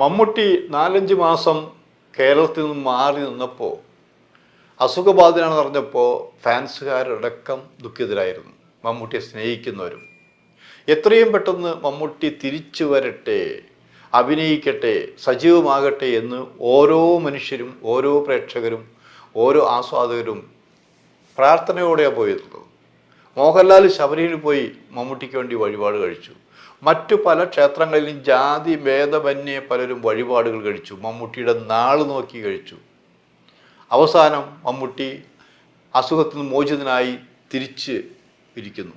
മമ്മൂട്ടി നാലഞ്ച് മാസം കേരളത്തിൽ നിന്ന് മാറി നിന്നപ്പോൾ അസുഖബാധിതനാണെന്ന് അറിഞ്ഞപ്പോൾ ഫാൻസുകാരടക്കം ദുഃഖിതരായിരുന്നു. മമ്മൂട്ടിയെ സ്നേഹിക്കുന്നവരും. എത്രയും പെട്ടെന്ന് മമ്മൂട്ടി തിരിച്ചു വരട്ടെ അഭിനയിക്കട്ടെ സജീവമാകട്ടെ എന്ന് ഓരോ മനുഷ്യരും ഓരോ പ്രേക്ഷകരും ഓരോ ആസ്വാദകരും പ്രാർത്ഥനയോടെയാണ് പോയിരുന്നത്. മോഹൻലാൽ ശബരിയിൽ പോയി മമ്മൂട്ടിക്ക് വേണ്ടി വഴിപാട് കഴിച്ചു. മറ്റു പല ക്ഷേത്രങ്ങളിലും ജാതി ഭേദമന്യേ പലരും വഴിപാടുകൾ കഴിച്ചു. മമ്മൂട്ടിയുടെ നാൾ നോക്കി കഴിച്ചു. അവസാനം മമ്മൂട്ടി അസുഖത്തിൽ നിന്ന് മോചിതനായി തിരിച്ച് ഇരിക്കുന്നു.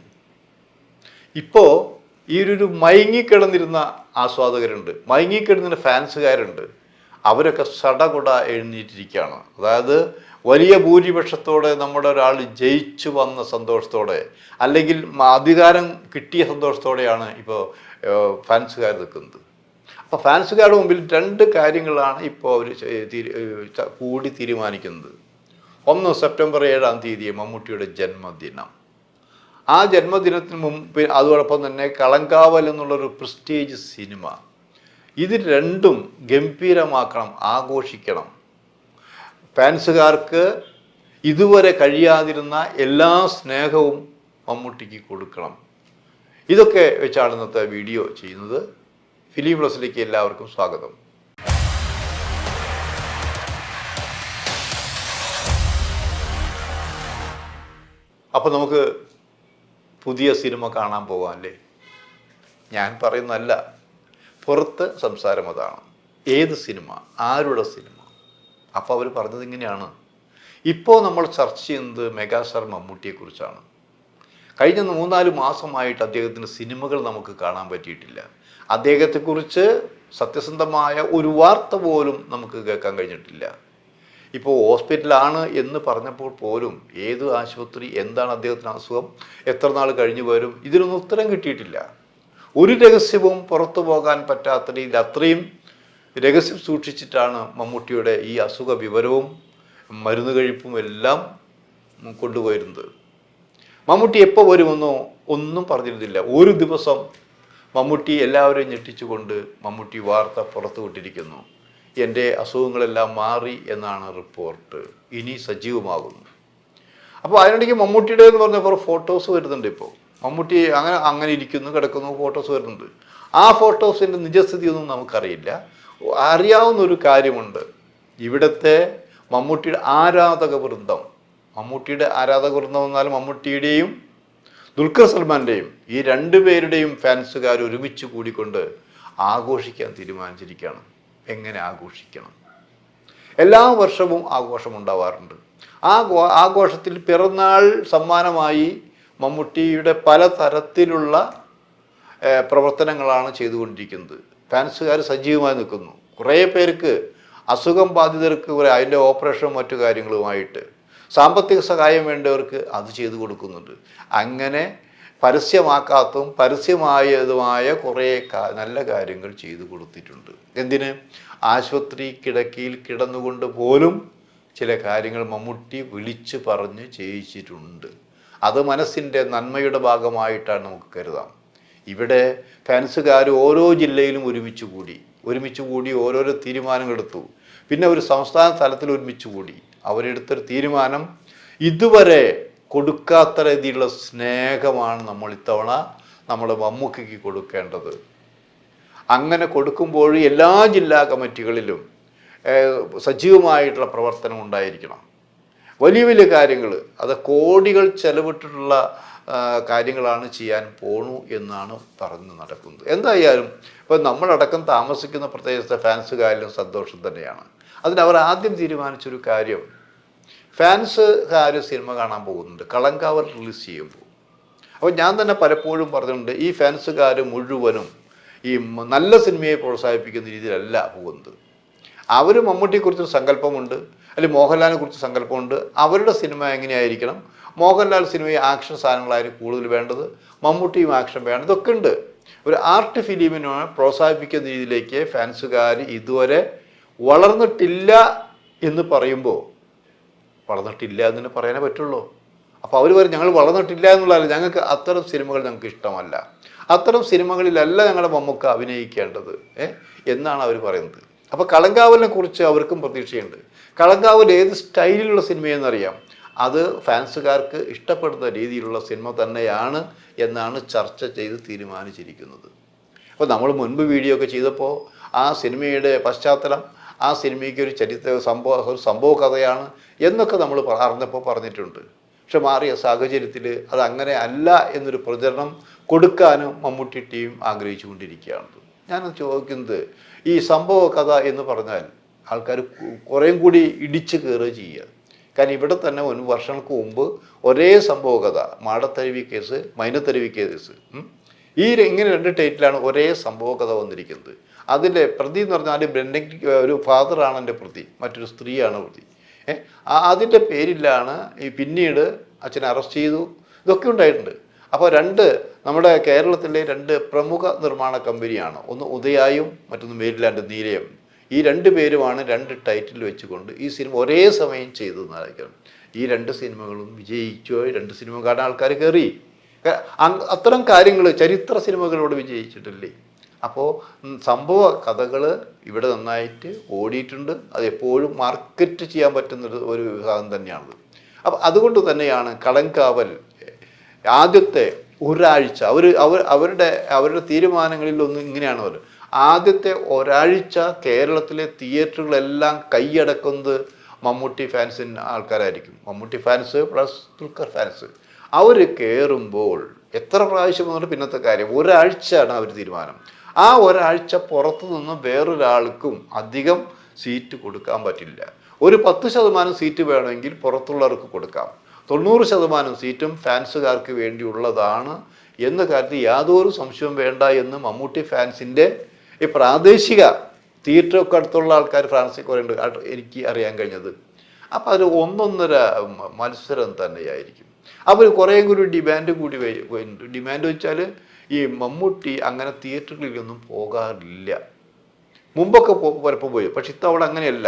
ഇപ്പോൾ ഈ ഒരു മയങ്ങിക്കിടന്നിരുന്ന ആസ്വാദകരുണ്ട്. മയങ്ങിക്കിടന്നിരുന്ന ഫാൻസുകാരുണ്ട് അവരൊക്കെ സടകുട എഴുന്നേറ്റിരിക്കുകയാണ്. അതായത് വലിയ ഭൂരിപക്ഷത്തോടെ നമ്മുടെ ഒരാൾ ജയിച്ചു വന്ന സന്തോഷത്തോടെ അല്ലെങ്കിൽ അധികാരം കിട്ടിയ സന്തോഷത്തോടെയാണ് ഇപ്പോൾ ഫാൻസുകാർ നിൽക്കുന്നത്. അപ്പോൾ ഫാൻസുകാരുടെ മുമ്പിൽ രണ്ട് കാര്യങ്ങളാണ് ഇപ്പോൾ അവർ കൂടി തീരുമാനിക്കുന്നത്. ഒന്ന് സെപ്റ്റംബർ ഏഴാം തീയതി മമ്മൂട്ടിയുടെ ജന്മദിനം. ആ ജന്മദിനത്തിന് മുമ്പ് അതോടൊപ്പം തന്നെ കളങ്കാവൽ എന്നുള്ളൊരു പ്രസ്റ്റീജ് സിനിമ ഇത് രണ്ടും ഗംഭീരമാക്കണം ആഘോഷിക്കണം. ഫാൻസുകാർക്ക് ഇതുവരെ കഴിയാതിരുന്ന എല്ലാ സ്നേഹവും മമ്മൂട്ടിക്ക് കൊടുക്കണം. ഇതൊക്കെ വെച്ചാണ് ഇന്നത്തെ വീഡിയോ ചെയ്യുന്നത്. ഫിലിം പ്ലസിലേക്ക് എല്ലാവർക്കും സ്വാഗതം. അപ്പോൾ നമുക്ക് പുതിയ സിനിമ കാണാൻ പോകാം അല്ലേ ഞാൻ പറയുന്നതല്ല. പുറത്ത് സംസാരം അതാണ്. ഏത് സിനിമ? ആരുടെ സിനിമ? അപ്പോൾ അവർ പറഞ്ഞത് ഇങ്ങനെയാണ്. ഇപ്പോൾ നമ്മൾ ചർച്ച ചെയ്യുന്നത് മെഗാസ്റ്റാർ മമ്മൂട്ടിയെക്കുറിച്ചാണ്. കഴിഞ്ഞ മൂന്നാൽ മാസമായിട്ട് അദ്ദേഹത്തിന്റെ സിനിമകൾ നമുക്ക് കാണാൻ പറ്റിയിട്ടില്ല. അദ്ദേഹത്തെക്കുറിച്ച് സത്യസന്ധമായ ഒരു വാർത്ത പോലും നമുക്ക് കേൾക്കാൻ കഴിഞ്ഞിട്ടില്ല. ഇപ്പോൾ ഹോസ്പിറ്റലാണ് എന്ന് പറഞ്ഞപ്പോൾ പോലും ഏത് ആശുപത്രി എന്താണ് അദ്ദേഹത്തിന് അസുഖം എത്ര നാൾ കഴിഞ്ഞു വരും ഇതിനൊന്നും ഉത്തരം കിട്ടിയിട്ടില്ല. ഒരു രഹസ്യവും പുറത്തു പോകാൻ പറ്റാത്ത രീതിയിൽ അത്രയും രഹസ്യം സൂക്ഷിച്ചിട്ടാണ് മമ്മൂട്ടിയുടെ ഈ അസുഖ വിവരവും മരുന്ന് കഴിപ്പും എല്ലാം കൊണ്ടുപോയിരുന്നത്. മമ്മൂട്ടി എപ്പോൾ വരുമെന്നോ ഒന്നും പറഞ്ഞിരുന്നില്ല. ഒരു ദിവസം മമ്മൂട്ടി എല്ലാവരെയും ഞെട്ടിച്ചുകൊണ്ട് മമ്മൂട്ടി വാർത്ത പുറത്തുവിട്ടിരിക്കുന്നു. എന്റെ അസുഖങ്ങളെല്ലാം മാറി എന്നാണ് റിപ്പോർട്ട്. ഇനി സജീവമാകുന്നു. അപ്പോൾ അതിനിടയ്ക്ക് മമ്മൂട്ടിയുടെ എന്ന് പറഞ്ഞ കുറേ ഫോട്ടോസ് വരുന്നുണ്ട് ഇപ്പോൾ. മമ്മൂട്ടി അങ്ങനെ അങ്ങനെ ഇരിക്കുന്നു കിടക്കുന്നു ഫോട്ടോസ് വരുന്നുണ്ട്. ആ ഫോട്ടോസിന്റെ നിജസ്ഥിതിയൊന്നും നമുക്കറിയില്ല. അറിയാവുന്ന ഒരു കാര്യമുണ്ട്. ഇവിടുത്തെ മമ്മൂട്ടിയുടെ ആരാധക വൃന്ദം. മമ്മൂട്ടിയുടെ ആരാധക വൃന്ദം എന്നാൽ മമ്മൂട്ടിയുടെയും ദുൽഖർ സൽമാന്റെയും ഈ രണ്ടു പേരുടെയും ഫാൻസുകാർ ഒരുമിച്ച് കൂടിക്കൊണ്ട് ആഘോഷിക്കാൻ തീരുമാനിച്ചിരിക്കുകയാണ്. എങ്ങനെ ആഘോഷിക്കണം? എല്ലാ വർഷവും ആഘോഷം ഉണ്ടാവാറുണ്ട്. ആ ആഘോഷത്തിൽ പിറന്നാൾ സമ്മാനമായി മമ്മൂട്ടിയുടെ പല തരത്തിലുള്ള പ്രവർത്തനങ്ങളാണ് ചെയ്തുകൊണ്ടിരിക്കുന്നത്. ഫാൻസുകാർ സജീവമായി നിൽക്കുന്നു. കുറേ പേർക്ക് അസുഖം ബാധിതർക്ക് കുറേ അതിന്റെ ഓപ്പറേഷനും മറ്റു കാര്യങ്ങളുമായിട്ട് സാമ്പത്തിക സഹായം വേണ്ടവർക്ക് അത് ചെയ്തു കൊടുക്കുന്നുണ്ട്. അങ്ങനെ പരസ്യമാക്കാത്തതും പരസ്യമായതുമായ കുറേ നല്ല കാര്യങ്ങൾ ചെയ്തു കൊടുത്തിട്ടുണ്ട്. എന്തിന്? ആശുപത്രി കിടക്കിയിൽ കിടന്നുകൊണ്ട് പോലും ചില കാര്യങ്ങൾ മമ്മൂട്ടി വിളിച്ചു പറഞ്ഞ് ചെയ്യിച്ചിട്ടുണ്ട്. അത് മനസ്സിന്റെ നന്മയുടെ ഭാഗമായിട്ടാണ് നമുക്ക് കരുതാം. ഇവിടെ ഫാൻസുകാർ ഓരോ ജില്ലയിലും ഒരുമിച്ച് കൂടി ഒരുമിച്ച് കൂടി ഓരോരോ തീരുമാനങ്ങൾ എടുത്തു പിന്നെ ഒരു സംസ്ഥാന തലത്തിൽ ഒരുമിച്ച് കൂടി. അവരെടുത്തൊരു തീരുമാനം ഇതുവരെ കൊടുക്കാത്ത രീതിയിലുള്ള സ്നേഹമാണ് നമ്മൾ ഇത്തവണ നമ്മൾ മമ്മൂക്കയ്ക്ക് കൊടുക്കേണ്ടത്. അങ്ങനെ കൊടുക്കുമ്പോൾ എല്ലാ ജില്ലാ കമ്മിറ്റികളിലും സജീവമായിട്ടുള്ള പ്രവർത്തനം ഉണ്ടായിരിക്കണം. വലിയ വലിയ കാര്യങ്ങൾ. അത് കോടികൾ ചെലവിട്ടിട്ടുള്ള കാര്യങ്ങളാണ് ചെയ്യാൻ പോണു എന്നാണ് പറഞ്ഞ് നടക്കുന്നത്. എന്തായാലും ഇപ്പം നമ്മളടക്കം താമസിക്കുന്ന പ്രദേശത്തെ ഫാൻസുകാരിലും സന്തോഷം തന്നെയാണ്. അതിന് അവർ ആദ്യം തീരുമാനിച്ചൊരു കാര്യം ഫാൻസുകാർ സിനിമ കാണാൻ പോകുന്നുണ്ട്. കളങ്കാവർ റിലീസ് ചെയ്യുമ്പോൾ അപ്പോൾ ഞാൻ തന്നെ പലപ്പോഴും പറഞ്ഞിട്ടുണ്ട് ഈ ഫാൻസുകാർ മുഴുവനും ഈ നല്ല സിനിമയെ പ്രോത്സാഹിപ്പിക്കുന്ന രീതിയിലല്ല പോകുന്നത്. അവർ മമ്മൂട്ടിയെക്കുറിച്ചൊരു സങ്കല്പമുണ്ട്. അല്ലെങ്കിൽ മോഹൻലാലിനെ കുറിച്ച് സങ്കല്പമുണ്ട്. അവരുടെ സിനിമ എങ്ങനെയായിരിക്കണം? മോഹൻലാൽ സിനിമയെ ആക്ഷൻ സാധനങ്ങളായിരിക്കും കൂടുതൽ വേണ്ടത്. മമ്മൂട്ടിയും ആക്ഷൻ വേണ്ടത് ഇതൊക്കെ ഉണ്ട്. ഒരു ആർട്ട് ഫിലിമിനെ പ്രോത്സാഹിപ്പിക്കുന്ന രീതിയിലേക്ക് ഫാൻസുകാർ ഇതുവരെ വളർന്നിട്ടില്ല എന്ന് പറയുമ്പോൾ വളർന്നിട്ടില്ല എന്ന് പറയാനേ പറ്റുള്ളൂ. അപ്പോൾ അവർ പറയും ഞങ്ങൾ വളർന്നിട്ടില്ല എന്നുള്ളതല്ല. ഞങ്ങൾക്ക് അത്തരം സിനിമകൾ ഞങ്ങൾക്ക് ഇഷ്ടമല്ല. അത്തരം സിനിമകളിലല്ല ഞങ്ങളുടെ മമ്മൂക്ക അഭിനയിക്കേണ്ടത്. എന്നാണ് അവർ പറയുന്നത്. അപ്പോൾ കളങ്കാവലിനെ കുറിച്ച് അവർക്കും പ്രതീക്ഷയുണ്ട്. കളങ്കാവൽ ഏത് സ്റ്റൈലിലുള്ള സിനിമയെന്നറിയാം. അത് ഫാൻസുകാർക്ക് ഇഷ്ടപ്പെടുന്ന രീതിയിലുള്ള സിനിമ തന്നെയാണ് എന്നാണ് ചർച്ച ചെയ്ത് തീരുമാനിച്ചിരിക്കുന്നത്. അപ്പോൾ നമ്മൾ മുൻപ് വീഡിയോ ഒക്കെ ചെയ്തപ്പോൾ ആ സിനിമയുടെ പശ്ചാത്തലം ആ സിനിമയ്ക്ക് ഒരു ചരിത്ര സംഭവ ഒരു സംഭവ കഥയാണ് എന്നൊക്കെ നമ്മൾ പറഞ്ഞപ്പോൾ പറഞ്ഞിട്ടുണ്ട്. പക്ഷെ മാറിയ സാഹചര്യത്തിൽ അത് അങ്ങനെ അല്ല എന്നൊരു പ്രചരണം കൊടുക്കാനും മമ്മൂട്ടി ടീം ആഗ്രഹിച്ചു കൊണ്ടിരിക്കുകയാണ് ഞാൻ ചോദിക്കുന്നത് ഈ സംഭവ കഥ എന്ന് പറഞ്ഞാൽ ആൾക്കാർ കുറേം കൂടി ഇടിച്ചു കയറുക ചെയ്യുക. കാരണം ഇവിടെ തന്നെ ഒരു വർഷങ്ങൾക്ക് മുമ്പ് ഒരേ സംഭവ കഥ മാടത്തരുവി കേസ് മൈനത്തരുവി കേസ്. ഈ ഇങ്ങനെ രണ്ട് ടൈറ്റിലാണ് ഒരേ സംഭവ കഥ വന്നിരിക്കുന്നത്. അതിന്റെ പ്രതി എന്ന് പറഞ്ഞാൽ ബ്രെൻഡിങ് ഒരു ഫാദറാണ് എന്റെ പ്രതി മറ്റൊരു സ്ത്രീയാണ് പ്രതി. അതിന്റെ പേരിലാണ് ഈ പിന്നീട് അച്ഛനെ അറസ്റ്റ് ചെയ്തു. ഇതൊക്കെ ഉണ്ടായിട്ടുണ്ട്. അപ്പോൾ രണ്ട് നമ്മുടെ കേരളത്തിലെ രണ്ട് പ്രമുഖ നിർമ്മാണ കമ്പനിയാണ്. ഒന്ന് ഉദയായും മറ്റൊന്ന് മേരിലാൻഡ് നീലയും. ഈ രണ്ട് പേരുമാണ് രണ്ട് ടൈറ്റിൽ വെച്ചുകൊണ്ട് ഈ സിനിമ ഒരേ സമയം ചെയ്തു ചെയ്തതെന്നായിരിക്കണം ഈ രണ്ട് സിനിമകളും വിജയിച്ചോ. രണ്ട് സിനിമ കാണാൻ ആൾക്കാർ കയറി. അത്തരം കാര്യങ്ങൾ ചരിത്ര സിനിമകളോട് വിജയിച്ചിട്ടില്ലേ? അപ്പോൾ സംഭവ കഥകൾ ഇവിടെ നന്നായിട്ട് ഓടിയിട്ടുണ്ട്. അത് എപ്പോഴും മാർക്കറ്റ് ചെയ്യാൻ പറ്റുന്ന ഒരു വിഭാഗം തന്നെയാണത്. അപ്പം അതുകൊണ്ട് തന്നെയാണ് കളങ്കാവൽ ആദ്യത്തെ ഒരാഴ്ച അവർ അവർ അവരുടെ അവരുടെ തീരുമാനങ്ങളിൽ ഒന്ന് ഇങ്ങനെയാണ് അവർ ആദ്യത്തെ ഒരാഴ്ച കേരളത്തിലെ തിയേറ്ററുകളെല്ലാം കൈയടക്കുന്നത് മമ്മൂട്ടി ഫാൻസിന് ആൾക്കാരായിരിക്കും. Mammootty fans plus Dulquer fans. അവർ കയറുമ്പോൾ എത്ര പ്രാവശ്യം വന്നിട്ട് പിന്നത്തെ കാര്യം? ഒരാഴ്ചയാണ് അവർ തീരുമാനം. ആ ഒരാഴ്ച പുറത്തു നിന്ന് വേറൊരാൾക്കും അധികം സീറ്റ് കൊടുക്കാൻ പറ്റില്ല. ഒരു പത്ത് ശതമാനം സീറ്റ് വേണമെങ്കിൽ പുറത്തുള്ളവർക്ക് കൊടുക്കാം. തൊണ്ണൂറ് ശതമാനം സീറ്റും ഫാൻസുകാർക്ക് വേണ്ടിയുള്ളതാണ് എന്ന കാര്യത്തിൽ യാതൊരു സംശയവും വേണ്ട എന്ന് മമ്മൂട്ടി ഫാൻസിന്റെ ഈ പ്രാദേശിക തിയേറ്ററൊക്കെ അടുത്തുള്ള ആൾക്കാർ ഫ്രാൻസിൽ കുറേ എനിക്ക് അറിയാൻ കഴിഞ്ഞത്. അപ്പം അത് ഒന്നൊന്നര മത്സരം തന്നെയായിരിക്കും. അവർ കുറേ കൂടി ഡിമാൻഡ് കൂടി ഡിമാൻഡ് വെച്ചാൽ ഈ മമ്മൂട്ടി അങ്ങനെ തിയേറ്ററുകളിലൊന്നും പോകാറില്ല. മുമ്പൊക്കെ പലപ്പോൾ പോയി. പക്ഷെ ഇത്തവണ അങ്ങനെയല്ല.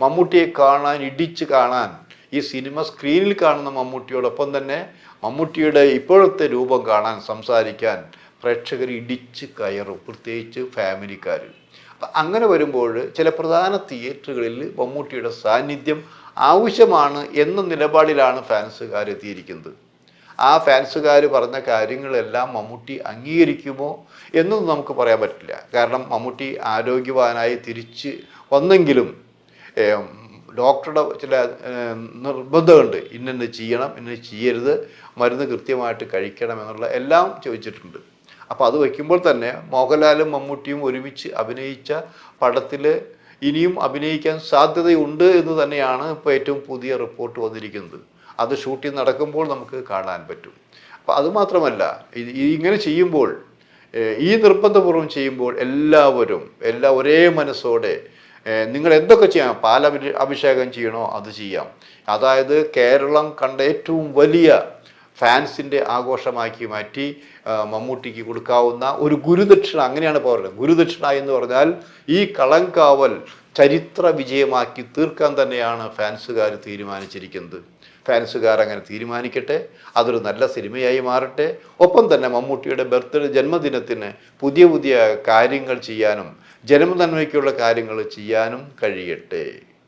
മമ്മൂട്ടിയെ കാണാൻ ഇടിച്ച് കാണാൻ ഈ സിനിമ സ്ക്രീനിൽ കാണുന്ന മമ്മൂട്ടിയോടൊപ്പം തന്നെ മമ്മൂട്ടിയുടെ ഇപ്പോഴത്തെ രൂപം കാണാൻ സംസാരിക്കാൻ പ്രേക്ഷകർ ഇടിച്ച് കയറും പ്രത്യേകിച്ച് ഫാമിലിക്കാർ അപ്പം അങ്ങനെ വരുമ്പോൾ ചില പ്രധാന തിയേറ്ററുകളിൽ മമ്മൂട്ടിയുടെ സാന്നിധ്യം ആവശ്യമാണ് എന്ന നിലപാടിലാണ് ഫാൻസുകാർ എത്തിയിരിക്കുന്നത്. ആ ഫാൻസുകാർ പറഞ്ഞ കാര്യങ്ങളെല്ലാം മമ്മൂട്ടി അംഗീകരിക്കുമോ എന്നൊന്നും നമുക്ക് പറയാൻ പറ്റില്ല. കാരണം മമ്മൂട്ടി ആരോഗ്യവാനായി തിരിച്ച് വന്നെങ്കിലും ഡോക്ടറുടെ ചില നിർബന്ധമുണ്ട്. ഇന്നത് ചെയ്യണം ഇന്നത് ചെയ്യരുത്. മരുന്ന് കൃത്യമായിട്ട് കഴിക്കണം എന്നുള്ള എല്ലാം ചോദിച്ചിട്ടുണ്ട്. അപ്പോൾ അത് വയ്ക്കുമ്പോൾ തന്നെ മോഹൻലാലും മമ്മൂട്ടിയും ഒരുമിച്ച് അഭിനയിച്ച പടത്തിൽ ഇനിയും അഭിനയിക്കാൻ സാധ്യതയുണ്ട് എന്ന് തന്നെയാണ് ഇപ്പോൾ ഏറ്റവും പുതിയ റിപ്പോർട്ട് വന്നിരിക്കുന്നത്. അത് ഷൂട്ടിംഗ് നടക്കുമ്പോൾ നമുക്ക് കാണാൻ പറ്റും. അപ്പോൾ അതുമാത്രമല്ല ഇങ്ങനെ ചെയ്യുമ്പോൾ ഈ നിർബന്ധപൂർവം ചെയ്യുമ്പോൾ എല്ലാവരും എല്ലാ ഒരേ മനസ്സോടെ നിങ്ങൾ എന്തൊക്കെ ചെയ്യാം? പാലഭി അഭിഷേകം ചെയ്യണോ? അത് ചെയ്യാം. അതായത് കേരളം കണ്ട ഏറ്റവും വലിയ ഫാൻസിന്റെ ആഘോഷമാക്കി മാറ്റി മമ്മൂട്ടിക്ക് കൊടുക്കാവുന്ന ഒരു ഗുരുദക്ഷിണ അങ്ങനെയാണ് പറയുന്നത്. ഗുരുദക്ഷിണ എന്ന് പറഞ്ഞാൽ ഈ കളങ്കാവൽ ചരിത്ര വിജയമാക്കി തീർക്കാൻ തന്നെയാണ് ഫാൻസുകാർ തീരുമാനിച്ചിരിക്കുന്നത്. ഫാൻസുകാർ അങ്ങനെ തീരുമാനിക്കട്ടെ അതൊരു നല്ല സിനിമയായി മാറട്ടെ. ഒപ്പം തന്നെ മമ്മൂട്ടിയുടെ ബർത്ത്ഡേ ജന്മദിനത്തിന് പുതിയ പുതിയ കാര്യങ്ങൾ ചെയ്യാനും ജന്മനന്മയ്ക്കുള്ള കാര്യങ്ങൾ ചെയ്യാനും കഴിയട്ടെ.